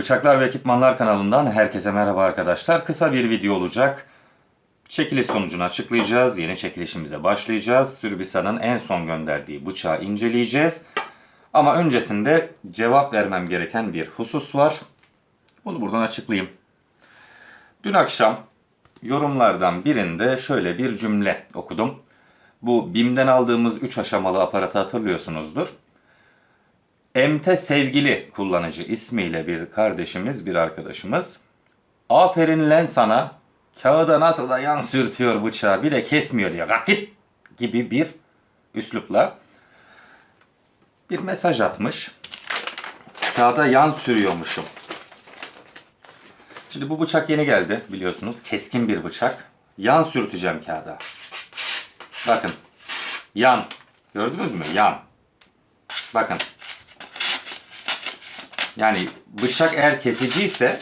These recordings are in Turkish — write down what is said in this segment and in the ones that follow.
Bıçaklar ve Ekipmanlar kanalından herkese merhaba arkadaşlar. Kısa bir video olacak. Çekiliş sonucunu açıklayacağız. Yeni çekilişimize başlayacağız. Sürbisa'nın en son gönderdiği bıçağı inceleyeceğiz. Ama öncesinde cevap vermem gereken bir husus var. Bunu buradan açıklayayım. Dün akşam yorumlardan birinde şöyle bir cümle okudum. Bu BİM'den aldığımız 3 aşamalı aparatı hatırlıyorsunuzdur. Emte sevgili kullanıcı ismiyle bir kardeşimiz, bir arkadaşımız. Aferin lan sana. Kağıda nasıl da yan sürtüyor bıçağı bir de kesmiyor diyor. Kalk gibi bir üslupla bir mesaj atmış. Kağıda yan sürüyormuşum. Şimdi bu bıçak yeni geldi biliyorsunuz. Keskin bir bıçak. Yan sürteceğim kağıda. Bakın. Yan. Gördünüz mü? Yan. Bakın. Yani bıçak eğer kesici ise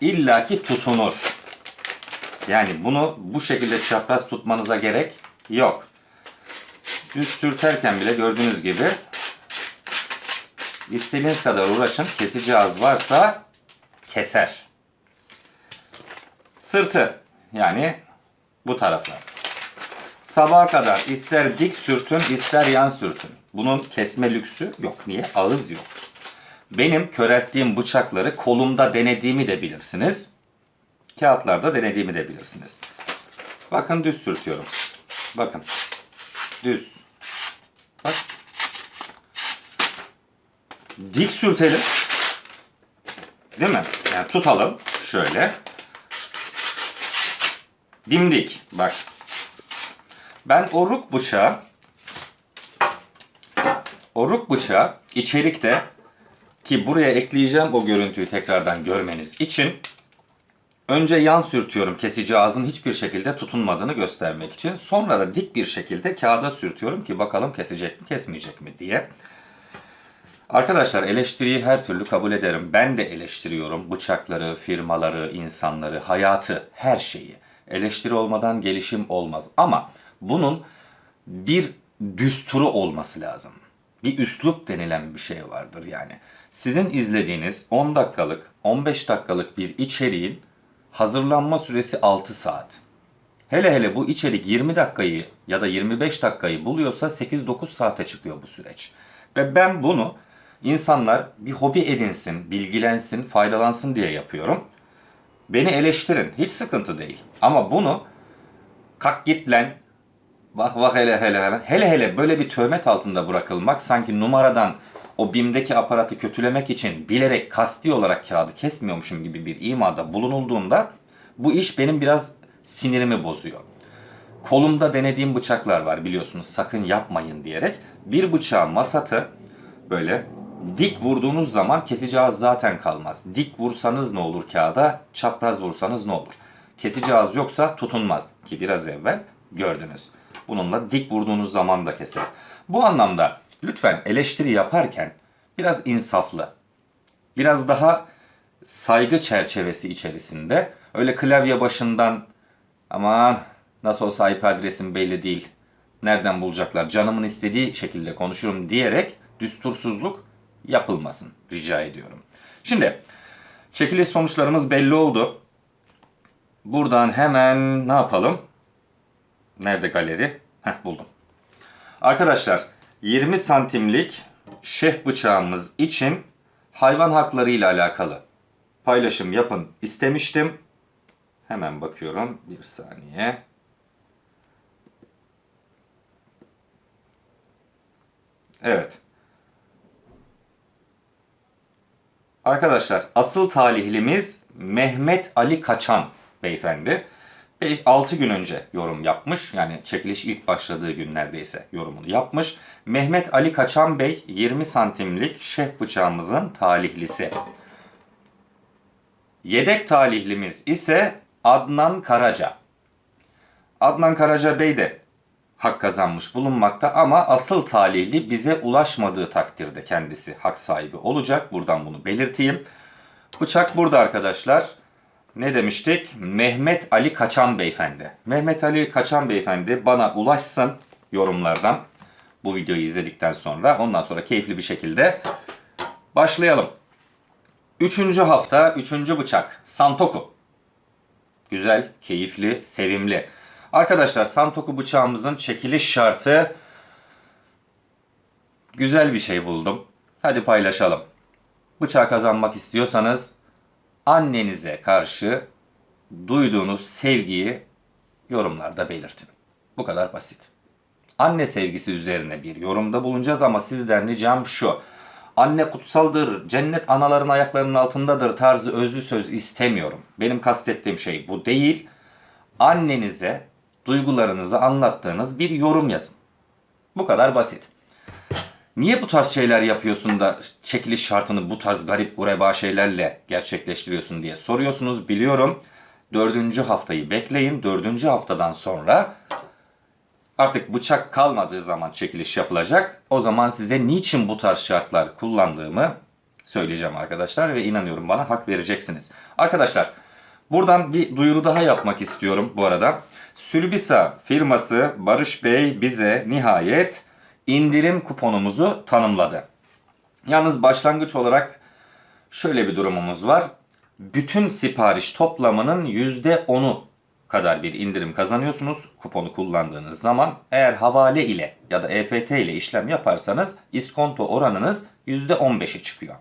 illaki tutunur. Yani bunu bu şekilde çapraz tutmanıza gerek yok. Düz sürterken bile gördüğünüz gibi istediğiniz kadar uğraşın. Kesici ağız varsa keser. Sırtı yani bu taraflar. Sabaha kadar ister dik sürtün ister yan sürtün. Bunun kesme lüksü yok. Niye? Ağız yok. Benim körelttiğim bıçakları kolumda denediğimi de bilirsiniz. Kağıtlarda denediğimi de bilirsiniz. Bakın düz sürtüyorum. Bakın. Düz. Bak. Dik sürtelim. Değil mi? Yani tutalım. Şöyle. Dimdik. Bak. Ben oruk bıçağı oruk bıçağı içerikte ki buraya ekleyeceğim o görüntüyü tekrardan görmeniz için önce yan sürtüyorum kesici ağzın hiçbir şekilde tutunmadığını göstermek için. Sonra da dik bir şekilde kağıda sürtüyorum ki bakalım kesecek mi kesmeyecek mi diye. Arkadaşlar eleştiriyi her türlü kabul ederim. Ben de eleştiriyorum bıçakları, firmaları, insanları, hayatı, her şeyi. Eleştiri olmadan gelişim olmaz. Ama bunun bir düsturu olması lazım. Bir üslup denilen bir şey vardır yani. Sizin izlediğiniz 10 dakikalık, 15 dakikalık bir içeriğin hazırlanma süresi 6 saat. Hele hele bu içerik 20 dakikayı ya da 25 dakikayı buluyorsa 8-9 saate çıkıyor bu süreç. Ve ben bunu insanlar bir hobi edinsin, bilgilensin, faydalansın diye yapıyorum. Beni eleştirin, hiç sıkıntı değil. Ama bunu kalk git lan, bak bak hele hele hele, hele hele böyle bir töhmet altında bırakılmak sanki numaradan o BİM'deki aparatı kötülemek için bilerek kasti olarak kağıdı kesmiyormuşum gibi bir imada bulunulduğunda bu iş benim biraz sinirimi bozuyor. Kolumda denediğim bıçaklar var biliyorsunuz sakın yapmayın diyerek. Bir bıçağın masatı böyle dik vurduğunuz zaman kesici zaten kalmaz. Dik vursanız ne olur kağıda, çapraz vursanız ne olur? Kesici yoksa tutunmaz ki biraz evvel gördünüz. Bununla dik vurduğunuz zaman da keser. Bu anlamda lütfen eleştiri yaparken biraz insaflı, biraz daha saygı çerçevesi içerisinde öyle klavye başından aman nasıl olsa IP adresim belli değil. Nereden bulacaklar? Canımın istediği şekilde konuşurum diyerek düstursuzluk yapılmasın rica ediyorum. Şimdi çekiliş sonuçlarımız belli oldu. Buradan hemen ne yapalım? Nerede galeri? Heh buldum. Arkadaşlar 20 santimlik şef bıçağımız için hayvan hakları ile alakalı paylaşım yapın istemiştim. Hemen bakıyorum. Bir saniye. Evet. Arkadaşlar asıl talihlimiz Mehmet Ali Kaçan beyefendi. 6 gün önce yorum yapmış. Yani çekiliş ilk başladığı gün neredeyse yorumunu yapmış. Mehmet Ali Kaçan Bey 20 santimlik şef bıçağımızın talihlisi. Yedek talihlimiz ise Adnan Karaca. Adnan Karaca Bey de hak kazanmış bulunmakta ama asıl talihli bize ulaşmadığı takdirde kendisi hak sahibi olacak. Buradan bunu belirteyim. Bıçak burada arkadaşlar. Ne demiştik? Mehmet Ali Kaçan Beyefendi. Mehmet Ali Kaçan Beyefendi bana ulaşsın yorumlardan. Bu videoyu izledikten sonra ondan sonra keyifli bir şekilde başlayalım. Üçüncü hafta, üçüncü bıçak. Santoku. Güzel, keyifli, sevimli. Arkadaşlar Santoku bıçağımızın çekiliş şartı güzel bir şey buldum. Hadi paylaşalım. Bıçağı kazanmak istiyorsanız annenize karşı duyduğunuz sevgiyi yorumlarda belirtin. Bu kadar basit. Anne sevgisi üzerine bir yorumda bulunacağız ama sizden ricam şu. Anne kutsaldır, cennet anaların ayaklarının altındadır tarzı özlü söz istemiyorum. Benim kastettiğim şey bu değil. Annenize duygularınızı anlattığınız bir yorum yazın. Bu kadar basit. Niye bu tarz şeyler yapıyorsun da çekiliş şartını bu tarz garip gureba şeylerle gerçekleştiriyorsun diye soruyorsunuz biliyorum. Dördüncü haftayı bekleyin. Dördüncü haftadan sonra artık bıçak kalmadığı zaman çekiliş yapılacak. O zaman size niçin bu tarz şartlar kullandığımı söyleyeceğim arkadaşlar ve inanıyorum bana hak vereceksiniz. Arkadaşlar buradan bir duyuru daha yapmak istiyorum bu arada. Sürbisa firması Barış Bey bize nihayet indirim kuponumuzu tanımladı. Yalnız başlangıç olarak şöyle bir durumumuz var. Bütün sipariş toplamının %10'u kadar bir indirim kazanıyorsunuz kuponu kullandığınız zaman. Eğer havale ile ya da EFT ile işlem yaparsanız iskonto oranınız %15'e çıkıyor.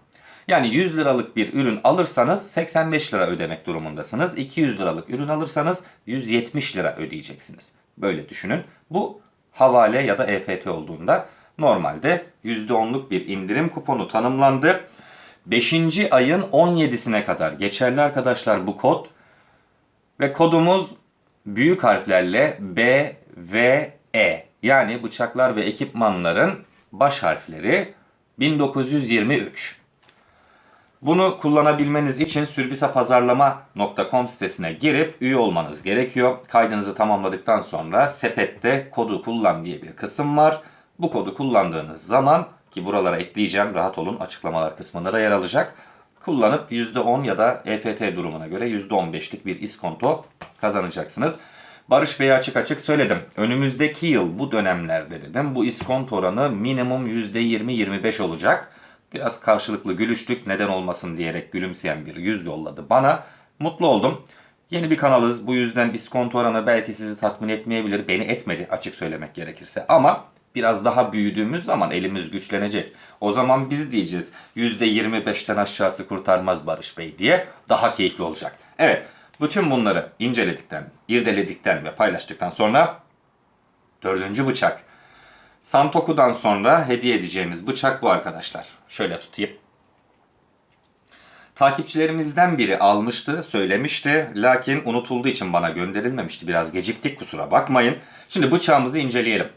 Yani 100 liralık bir ürün alırsanız 85 lira ödemek durumundasınız. 200 liralık ürün alırsanız 170 lira ödeyeceksiniz. Böyle düşünün. Bu havale ya da EFT olduğunda normalde %10'luk bir indirim kuponu tanımlandı. 5. ayın 17'sine kadar geçerli arkadaşlar bu kod. Ve kodumuz büyük harflerle B, V, E. Yani bıçaklar ve ekipmanların baş harfleri 1923. Bunu kullanabilmeniz için sürbisapazarlama.com sitesine girip üye olmanız gerekiyor. Kaydınızı tamamladıktan sonra sepette kodu kullan diye bir kısım var. Bu kodu kullandığınız zaman ki buralara ekleyeceğim rahat olun açıklamalar kısmında da yer alacak. Kullanıp %10 ya da EFT durumuna göre %15'lik bir iskonto kazanacaksınız. Barış Bey'e açık açık söyledim. Önümüzdeki yıl bu dönemlerde dedim bu iskonto oranı minimum %20-25 olacak. Biraz karşılıklı gülüştük neden olmasın diyerek gülümseyen bir yüz yolladı bana. Mutlu oldum. Yeni bir kanalız. Bu yüzden iskonto oranı belki sizi tatmin etmeyebilir. Beni etmedi açık söylemek gerekirse. Ama biraz daha büyüdüğümüz zaman elimiz güçlenecek. O zaman biz diyeceğiz %25'ten aşağısı kurtarmaz Barış Bey diye daha keyifli olacak. Evet bütün bunları inceledikten, irdeledikten ve paylaştıktan sonra dördüncü bıçak. Santoku'dan sonra hediye edeceğimiz bıçak bu arkadaşlar. Şöyle tutayım. Takipçilerimizden biri almıştı, söylemişti. Lakin unutulduğu için bana gönderilmemişti. Biraz geciktik kusura bakmayın. Şimdi bıçağımızı inceleyelim.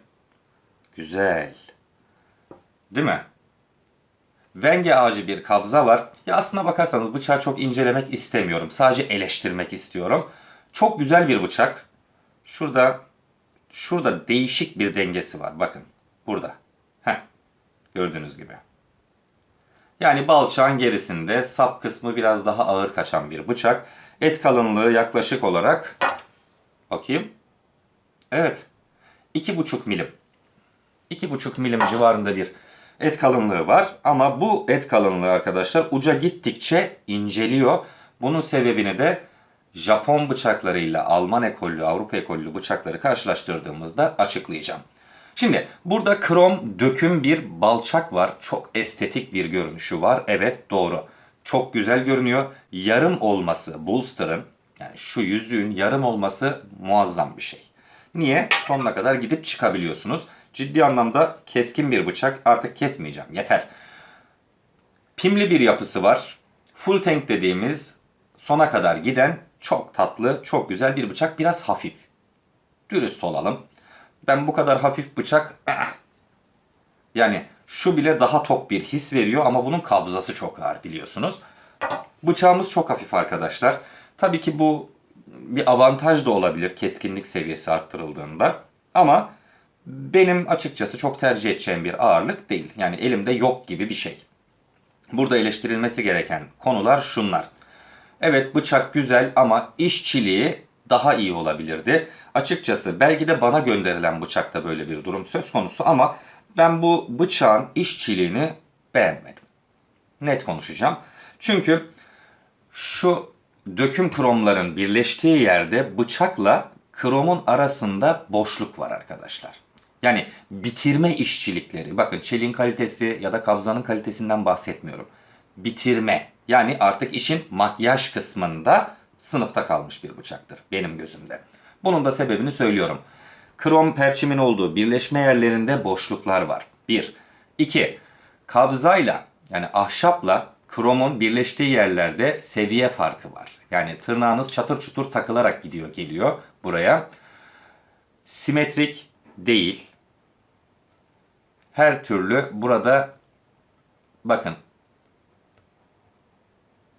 Güzel. Değil mi? Venge ağacı bir kabza var. Ya aslına bakarsanız bıçağı çok incelemek istemiyorum. Sadece eleştirmek istiyorum. Çok güzel bir bıçak. Şurada şurada değişik bir dengesi var. Bakın. Burada. Heh. Gördüğünüz gibi. Yani balçağın gerisinde sap kısmı biraz daha ağır kaçan bir bıçak. Et kalınlığı yaklaşık olarak bakayım. Evet. 2,5 milim. 2,5 milim civarında bir et kalınlığı var. Ama bu et kalınlığı arkadaşlar uca gittikçe inceliyor. Bunun sebebini de Japon bıçaklarıyla Alman ekollü, Avrupa ekollü bıçakları karşılaştırdığımızda açıklayacağım. Şimdi burada krom döküm bir balçak var. Çok estetik bir görünüşü var. Evet doğru. Çok güzel görünüyor. Yarım olması Bolster'ın yani şu yüzüğün yarım olması muazzam bir şey. Niye? Sonuna kadar gidip çıkabiliyorsunuz. Ciddi anlamda keskin bir bıçak. Artık kesmeyeceğim. Yeter. Pimli bir yapısı var. Full tank dediğimiz sona kadar giden çok tatlı, çok güzel bir bıçak. Biraz hafif. Dürüst olalım. Ben bu kadar hafif bıçak eh. yani şu bile daha tok bir his veriyor ama bunun kabzası çok ağır biliyorsunuz. Bıçağımız çok hafif arkadaşlar. Tabii ki bu bir avantaj da olabilir keskinlik seviyesi arttırıldığında. Ama benim açıkçası çok tercih edeceğim bir ağırlık değil. Yani elimde yok gibi bir şey. Burada eleştirilmesi gereken konular şunlar. Evet bıçak güzel ama işçiliği daha iyi olabilirdi. Açıkçası belki de bana gönderilen bıçakta böyle bir durum söz konusu ama ben bu bıçağın işçiliğini beğenmedim. Net konuşacağım. Çünkü Şu döküm kromların birleştiği yerde bıçakla kromun arasında boşluk var arkadaşlar. Yani bitirme işçilikleri. Bakın çeliğin kalitesi ya da kabzanın kalitesinden bahsetmiyorum. Bitirme. Yani artık işin makyaj kısmında sınıfta kalmış bir bıçaktır benim gözümde. Bunun da sebebini söylüyorum. Krom perçimin olduğu birleşme yerlerinde boşluklar var. 1. 2. Kabzayla yani ahşapla kromun birleştiği yerlerde seviye farkı var. Yani tırnağınız çatır çutur takılarak gidiyor geliyor buraya. Simetrik değil. Her türlü burada bakın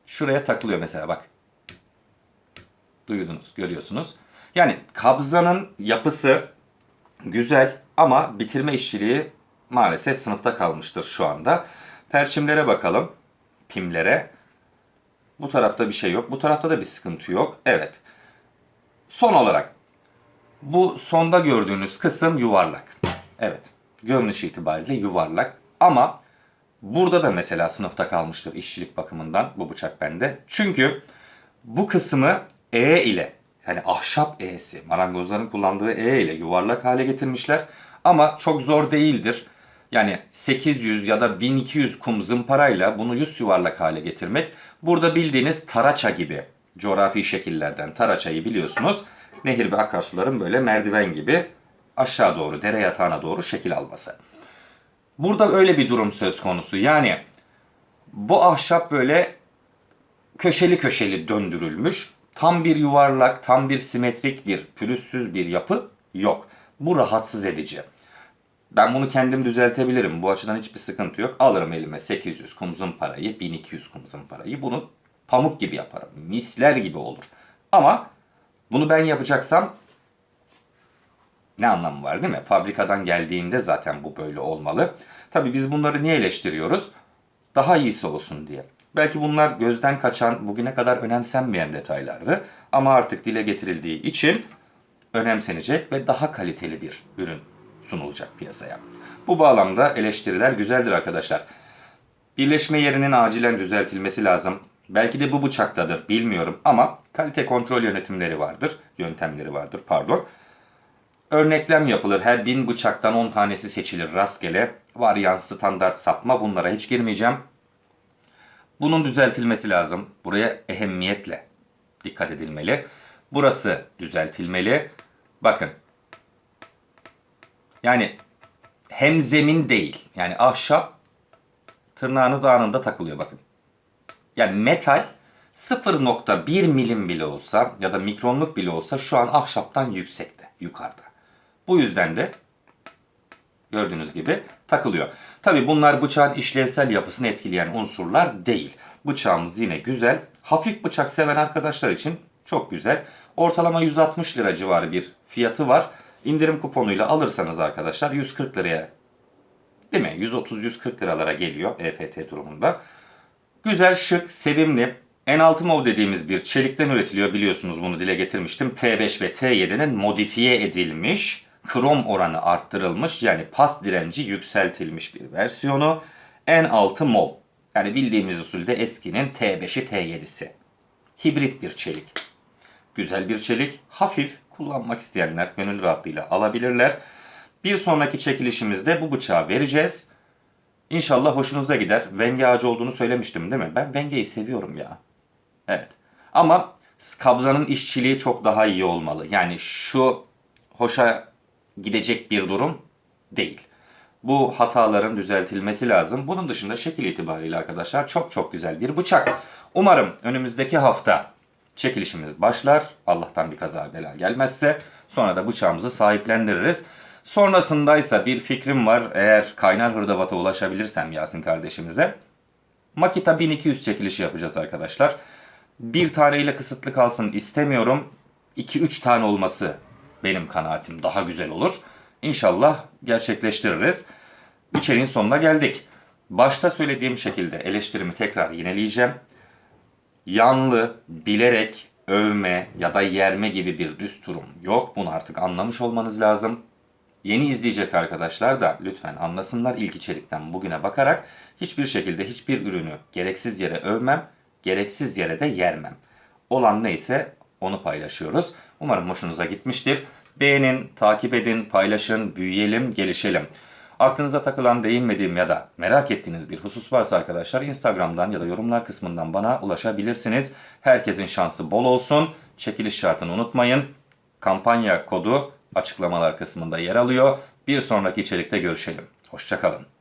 şuraya takılıyor mesela bak. Duydunuz, görüyorsunuz. Yani kabzanın yapısı güzel ama bitirme işçiliği maalesef sınıfta kalmıştır şu anda. Perçimlere bakalım. Pimlere. Bu tarafta bir şey yok. Bu tarafta da bir sıkıntı yok. Evet. Son olarak bu sonda gördüğünüz kısım yuvarlak. Evet. Görünüş itibariyle yuvarlak. Ama burada da mesela sınıfta kalmıştır işçilik bakımından bu bıçak bende. Çünkü bu kısmı E ile yani ahşap E'si marangozların kullandığı E ile yuvarlak hale getirmişler. Ama çok zor değildir. Yani 800 ya da 1200 kum zımparayla bunu yüz yuvarlak hale getirmek. Burada bildiğiniz taraça gibi coğrafi şekillerden taraçayı biliyorsunuz. Nehir ve akarsuların böyle merdiven gibi aşağı doğru dere yatağına doğru şekil alması. Burada öyle bir durum söz konusu. Yani bu ahşap böyle köşeli köşeli döndürülmüş. Tam bir yuvarlak, tam bir simetrik bir, pürüzsüz bir yapı yok. Bu rahatsız edici. Ben bunu kendim düzeltebilirim. Bu açıdan hiçbir sıkıntı yok. Alırım elime 800 kumzun parayı, 1200 kumzun parayı. Bunu pamuk gibi yaparım. Misler gibi olur. Ama bunu ben yapacaksam ne anlamı var değil mi? Fabrikadan geldiğinde zaten bu böyle olmalı. Tabii biz bunları niye eleştiriyoruz? Daha iyisi olsun diye. Belki bunlar gözden kaçan, bugüne kadar önemsenmeyen detaylardı. Ama artık dile getirildiği için önemsenecek ve daha kaliteli bir ürün sunulacak piyasaya. Bu bağlamda eleştiriler güzeldir arkadaşlar. Birleşme yerinin acilen düzeltilmesi lazım. Belki de bu bıçaktadır bilmiyorum ama kalite kontrol yönetimleri vardır, yöntemleri vardır pardon. Örneklem yapılır. Her bin bıçaktan 10 tanesi seçilir rastgele. Varyans, standart, sapma bunlara hiç girmeyeceğim. Bunun düzeltilmesi lazım. Buraya ehemmiyetle dikkat edilmeli. Burası düzeltilmeli. Bakın. Yani hem zemin değil. Yani ahşap tırnağınız anında takılıyor bakın. Yani metal 0.1 milim bile olsa ya da mikronluk bile olsa şu an ahşaptan yüksekte, yukarıda. Bu yüzden de gördüğünüz gibi takılıyor. Tabi bunlar bıçağın işlevsel yapısını etkileyen unsurlar değil. Bıçağımız yine güzel. Hafif bıçak seven arkadaşlar için çok güzel. Ortalama 160 lira civarı bir fiyatı var. İndirim kuponuyla alırsanız arkadaşlar 140 liraya değil mi? 130-140 liralara geliyor EFT durumunda. Güzel, şık, sevimli. N6 MOV dediğimiz bir çelikten üretiliyor biliyorsunuz bunu dile getirmiştim. T5 ve T7'nin modifiye edilmiş, krom oranı arttırılmış yani pas direnci yükseltilmiş bir versiyonu. N6 MOV yani bildiğimiz usulde eskinin T5'i T7'si. Hibrit bir çelik. Güzel bir çelik, hafif kullanmak isteyenler gönül rahatlığıyla alabilirler. Bir sonraki çekilişimizde bu bıçağı vereceğiz. İnşallah hoşunuza gider. Venge ağacı olduğunu söylemiştim değil mi? Ben vengeyi seviyorum ya. Evet. Ama kabzanın işçiliği çok daha iyi olmalı. Yani şu hoşa gidecek bir durum değil. Bu hataların düzeltilmesi lazım. Bunun dışında şekil itibariyle arkadaşlar çok çok güzel bir bıçak. Umarım önümüzdeki hafta çekilişimiz başlar. Allah'tan bir kaza bela gelmezse. Sonra da bıçağımızı sahiplendiririz. Sonrasındaysa bir fikrim var. Eğer kaynar hırdavata ulaşabilirsem Yasin kardeşimize. Makita 1200 çekilişi yapacağız arkadaşlar. Bir taneyle kısıtlı kalsın istemiyorum. 2-3 tane olması benim kanaatim daha güzel olur. İnşallah gerçekleştiririz. İçeriğin sonuna geldik. Başta söylediğim şekilde eleştirimi tekrar yineleyeceğim. Yanlı, bilerek övme ya da yerme gibi bir düsturum yok. Bunu artık anlamış olmanız lazım. Yeni izleyecek arkadaşlar da lütfen anlasınlar ilk içerikten bugüne bakarak hiçbir şekilde hiçbir ürünü gereksiz yere övmem gereksiz yere de yermem. Olan neyse onu paylaşıyoruz. Umarım hoşunuza gitmiştir. Beğenin, takip edin, paylaşın, büyüyelim, gelişelim. Aklınıza takılan, değinmediğim ya da merak ettiğiniz bir husus varsa arkadaşlar Instagram'dan ya da yorumlar kısmından bana ulaşabilirsiniz. Herkesin şansı bol olsun. Çekiliş şartını unutmayın. Kampanya kodu açıklamalar kısmında yer alıyor. Bir sonraki içerikte görüşelim. Hoşçakalın.